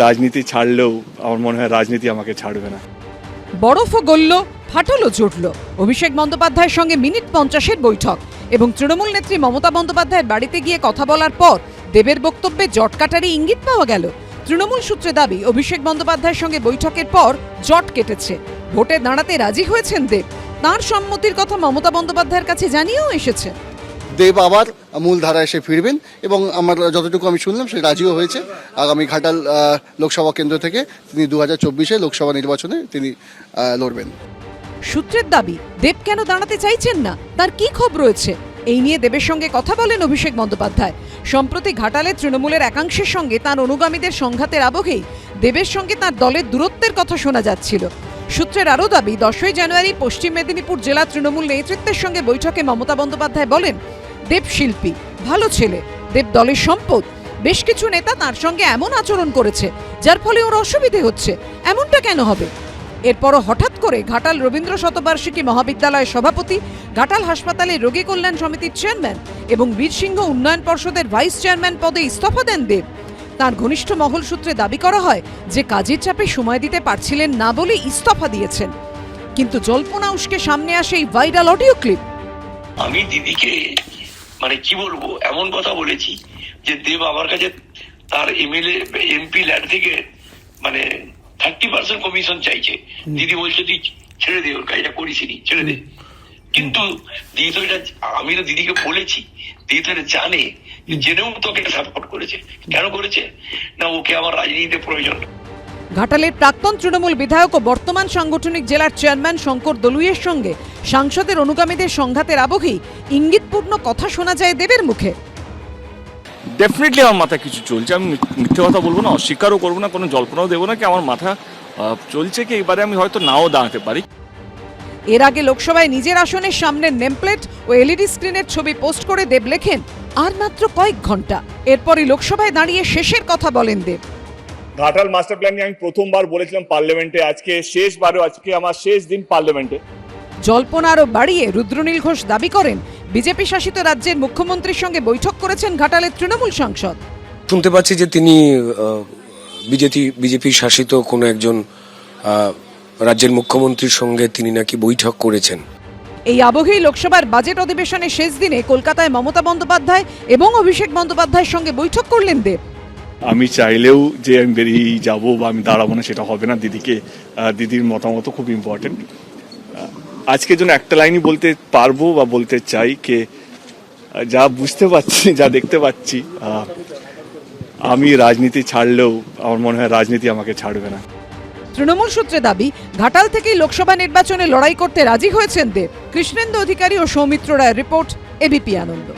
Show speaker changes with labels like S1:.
S1: রাজনীতি ছাড়লেও আমার মনে হয় রাজনীতি আমাকে ছাড়বে না।
S2: বরফও গলল, ফাটলও জুটল। অভিষেক বন্দ্যোপাধ্যায়ের সঙ্গে মিনিট পঞ্চাশের বৈঠক এবং তৃণমূল নেত্রী মমতা বন্দ্যোপাধ্যায়ের বাড়িতে গিয়ে কথা বলার পর দেবের বক্তব্যে জটকাটারি ইঙ্গিত পাওয়া গেল। তৃণমূল সূত্রে দাবি, অভিষেক বন্দ্যোপাধ্যায়ের সঙ্গে বৈঠকের পর জট কেটেছে। ভোটে দাঁড়াতে রাজি হয়েছেন দেব। তাঁর সম্মতির কথা মমতা বন্দ্যোপাধ্যায়ের কাছে জানিয়েও এসেছে।
S3: দেব আবার মূল ধারা এসে ফিরবেন এবং আমার যতটুকু আমি শুনলাম সে রাজিও হয়েছে। আগামী ঘাটাল লোকসভা কেন্দ্র থেকে তিনি দু হাজার লোকসভা নির্বাচনে তিনি লড়বেন।
S2: সূত্রের দাবি, দেব কেন দাঁড়াতে চাইছেন না? তার কি ক্ষোভ রয়েছে? এই নিয়ে দেবের সঙ্গে কথা বলেন অভিষেক বন্দ্যোপাধ্যায়। সম্প্রতি ঘাটালে তৃণমূলের একাংশের সঙ্গে তার অনুগামীদের সংঘাতের আবহেই দেবের সঙ্গে তার দলের দূরত্বের কথা শোনা যাচ্ছিল। সূত্রের আরও দাবি, দশই জানুয়ারি পশ্চিম মেদিনীপুর জেলা তৃণমূল নেতৃত্বের সঙ্গে বৈঠকে মমতা বন্দ্যোপাধ্যায় বলেন দেব শিল্পী। ভালো ছেলে, দেব দলের সম্পদ। বেশ কিছু নেতা তার সঙ্গে এমন আচরণ করেছে, যার ফলে ওর অসুবিধে হচ্ছে। এমনটা কেন হবে? এরপরও হঠাৎ করে ঘাটাল রবীন্দ্র শতবার্ষিকী মহাবিদ্যালয়ের সভাপতি, ঘাটাল হাসপাতালে রোগী কল্যাণ সমিতির চেয়ারম্যান এবং বীরসিংহ উন্নয়ন পর্ষদের ভাইস চেয়ারম্যান পদে ইস্তফা দেন দেব। তার ঘনিষ্ঠ মহল সূত্রে দাবি করা হয় যে কাজের চাপে সময় দিতে পারছিলেন না বলে ইস্তফা দিয়েছেন। কিন্তু জল্পনা উস্কে সামনে আসে এই ভাইরাল অডিও ক্লিপ।
S4: আমি দিদিকে মানে কি বলব এমন কথা বলেছি যে দেব আমার কাছে তার এমএলএ এমপি ল্যাড থেকে মানে থার্টি পার্সেন্ট কমিশন চাইছে। দিদি বলছে তুই ছেড়ে দে ওর কাজটা করিসনি ছেড়ে দে। কিন্তু দিদি তো এটা আমি তো দিদিকে বলেছি দিদি তো এটা জানে যে জেনেও তোকে সাপোর্ট করেছে। কেন করেছে? না ওকে আমার রাজনীতিতে প্রয়োজন।
S2: ঘাটালের প্রাক্তন তৃণমূল বিধায়ক ও বর্তমান সাংগঠনিক জেলার চেয়ারম্যান শঙ্কর দলুইয়ের সঙ্গে সাংসদের অনুগামীদের সংঘাতের আবহেই ইঙ্গিতপূর্ণ কথা শোনা যায় দেবের মুখে।
S1: ডেফিনেটলি আমার মাথায় কিছু চলছে। আমি মিথ্যে কথা বলব না অস্বীকারও করব না কোনো জল্পনাও দেবো না কি আমার মাথা চলছে কি? এবারে আমি হয়তো নাও দাঁড়াতে পারি।
S2: এর আগে লোকসভায় নিজের আসনের সামনের নেমপ্লেট ও এলইডি স্ক্রিনের ছবি পোস্ট করে দেব লেখেন আর মাত্র কয়েক ঘণ্টা। এরপরই লোকসভায় দাঁড়িয়ে শেষের কথা বলেন দেব।
S5: ঘাটাল মাস্টার প্ল্যান নিয়ে আমি প্রথমবার বলেছিলাম পার্লামেন্টে আজকে শেষবারও আজকে আমার শেষ দিন পার্লামেন্টে।
S2: জল্পনা আরও বাড়িয়ে রুদ্রনীল ঘোষ দাবি করেন বিজেপি শাসিত রাজ্যের মুখ্যমন্ত্রীর সঙ্গে বৈঠক করেছেন ঘাটালের তৃণমূল সাংসদ।
S6: শুনতে পাচ্ছি যে তিনি বিজেপি বিজেপি শাসিত কোনো একজন রাজ্যের মুখ্যমন্ত্রীর সঙ্গে তিনি নাকি বৈঠক করেছেন।
S2: এই আবহেই লোকসভার বাজেট অধিবেশনের শেষ দিনে কলকাতায় মমতা বন্দ্যোপাধ্যায় এবং অভিষেক বন্দ্যোপাধ্যায়ের সঙ্গে বৈঠক করলেন দেব।
S1: আমি চাইলেও যে আমি বেরিয়ে যাব বা আমি দাঁড়াবো না সেটা হবে না। দিদিকে দিদির মতামত খুব ইম্পর্টেন্ট আজকের জন্য একটা লাইনই বলতে পারব বা বলতে চাই কে, যা বুঝতে পারছি, যা দেখতে পাচ্ছি আমি রাজনীতি ছাড়লেও আমার মনে হয় রাজনীতি আমাকে ছাড়বে না।
S2: তৃণমূল সূত্রে দাবি, ঘাটাল থেকেই লোকসভা নির্বাচনে লড়াই করতে রাজি হয়েছেন দেব। কৃষ্ণেন্দু অধিকারী ও সৌমিত্র রায়ের রিপোর্ট এবিপি আনন্দ।